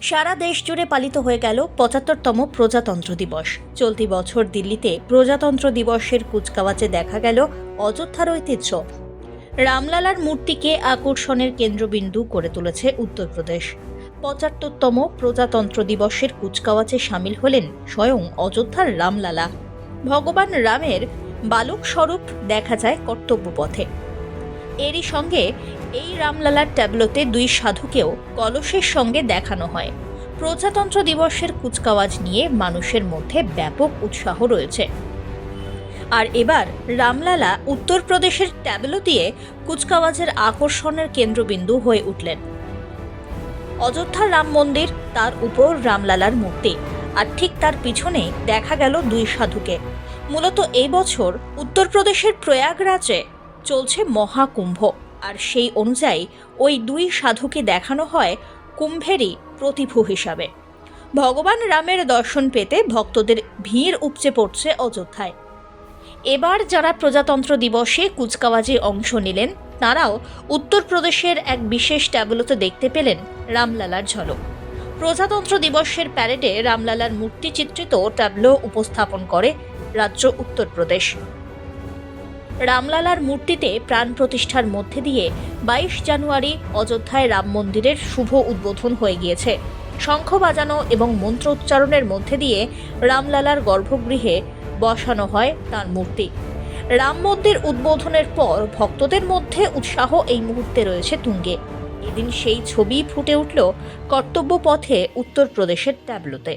সারা দেশ জুড়ে পালিত হয়ে গেল পঁচাত্তরতম প্রজাতন্ত্র দিবস। চলতি বছর দিল্লিতে প্রজাতন্ত্র দিবসের কুচকাওয়াজে দেখা গেল অযোধ্যার ঐতিহ্য। রামলালার মূর্তিকে আকর্ষণের কেন্দ্রবিন্দু করে তুলেছে উত্তরপ্রদেশ। পঁচাত্তরতম প্রজাতন্ত্র দিবসের কুচকাওয়াজে সামিল হলেন স্বয়ং অযোধ্যার রামলালা। ভগবান রামের বালক স্বরূপ দেখা যায় কর্তব্যপথে। এরই সঙ্গে এই রামলালার ট্যাবলোতে দুই সাধুকেও কলসের সঙ্গে দেখানো হয়। প্রজাতন্ত্র দিবসের কুচকাওয়াজ নিয়ে মানুষের মধ্যে ব্যাপক উৎসাহ রয়েছে। আর এবার রামলালা উত্তরপ্রদেশের ট্যাবলো দিয়ে কুচকাওয়াজের আকর্ষণের কেন্দ্রবিন্দু হয়ে উঠলেন। অযোধ্যার রাম মন্দির তার উপর রামলালার মূর্তি, আর ঠিক তার পিছনে দেখা গেল দুই সাধুকে। মূলত এই বছর উত্তরপ্রদেশের প্রয়াগরাজে চলছে মহাকুম্ভ। আর সেই অনুযায়ী ওই দুই সাধুকে দেখানো হয় কুম্ভেরই প্রতিভু হিসাবে। ভগবান রামের দর্শন পেতে ভক্তদের ভিড় উপচে পড়ছে অযোধ্যায়। এবার যারা প্রজাতন্ত্র দিবসে কুচকাওয়াজে অংশ নিলেন, তারাও উত্তরপ্রদেশের এক বিশেষ ট্যাবলোতে দেখতে পেলেন রামলালার ঝলক। প্রজাতন্ত্র দিবসের প্যারেডে রামলালার মূর্তি চিত্রিত ট্যাবলো উপস্থাপন করে রাজ্য উত্তরপ্রদেশ। রামলালার মূর্তিতে প্রাণ প্রতিষ্ঠার মধ্যে দিয়ে বাইশ জানুয়ারি অযোধ্যায় রাম মন্দিরের শুভ উদ্বোধন হয়ে গিয়েছে। শঙ্খ বাজানো এবং মন্ত্র উচ্চারণের মধ্যে দিয়ে রামলালার গর্ভগৃহে বসানো হয় তার মূর্তি। রাম মন্দির উদ্বোধনের পর ভক্তদের মধ্যে উৎসাহ এই মুহূর্তে রয়েছে তুঙ্গে। এদিন সেই ছবি ফুটে উঠল কর্তব্য পথে উত্তরপ্রদেশের ট্যাবলোতে।